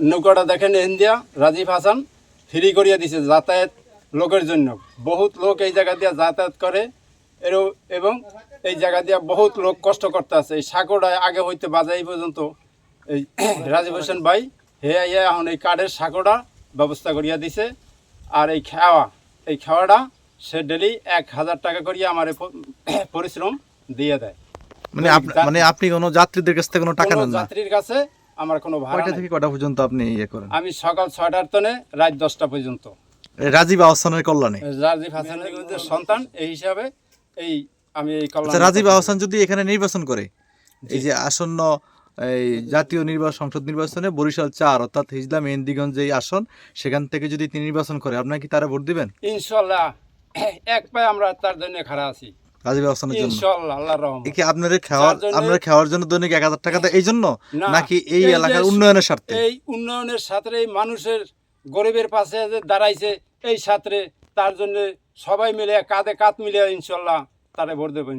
নৌকাটা দেখেন India Rajib Hasan free করিয়া দিছে যাতায়াত লোকের জন্য। বহুত লোক এই জায়গা দিয়ে যাতায়াত করে এবং এই জায়গা দিয়ে বহুত লোক কষ্ট করতে আছে এই সাঁকোটা আগে হইতে বাজাই পর্যন্ত। এই রাজীব হোসেন ভাই হে ইয়ে এখন এই কার্ডের সাঁকোটা ব্যবস্থা করিয়া দিছে। আর এই খাওয়া এই খাওয়াটা সে ডেলি এক হাজার টাকা করিয়া আমার পরিশ্রম দিয়ে দেয়। মানে মানে আপনি কোনো যাত্রীদের কাছ থেকে কোনো টাকা কোনো নেন না? যাত্রীর কাছে আমার কোনো ভাড়া কয়টা থেকে কটা পর্যন্ত আপনি ইয়ে করেন? আমি সকাল ছয়টার তনে রাত দশটা পর্যন্ত। রাজীব আহসানের কল্যাণে? রাজীব হাসানের সন্তান এই হিসাবে এই আমি এই কল্যাণ আচ্ছা রাজীব আহসান যদি এখানে নির্বাচন করে এই যে আসন্ন এই জাতীয় নির্বাচন সংসদ নির্বাচনে বরিশাল চার অর্থাৎ হিজলা মেহেন্দিগঞ্জ যে আসন সেখান থেকে যদি তিনি নির্বাচন করে আপনার কি তারা ভোট দিবেন? ইনশাল্লাহ এক পায়ে আমরা তার জন্য খাড়া আছি। রাজীব আহসানের জন্য? ইনশাল্লাহ আল্লাহর রহমত। এ কি আপনাদের খাওয়ার আপনারা খাওয়ার জন্য দৈনিক এক হাজার টাকা দেয় এই জন্য? নাকি এই এলাকার উন্নয়নের স্বার্থে? এই উন্নয়নের সাথে এই মানুষের গরিবের পাশে যে দাঁড়াইছে এই সাথে তার জন্য সবাই মিলে কাঁধে কাঁধ মিলে ইনশাল্লাহ তারে ভোট দেবো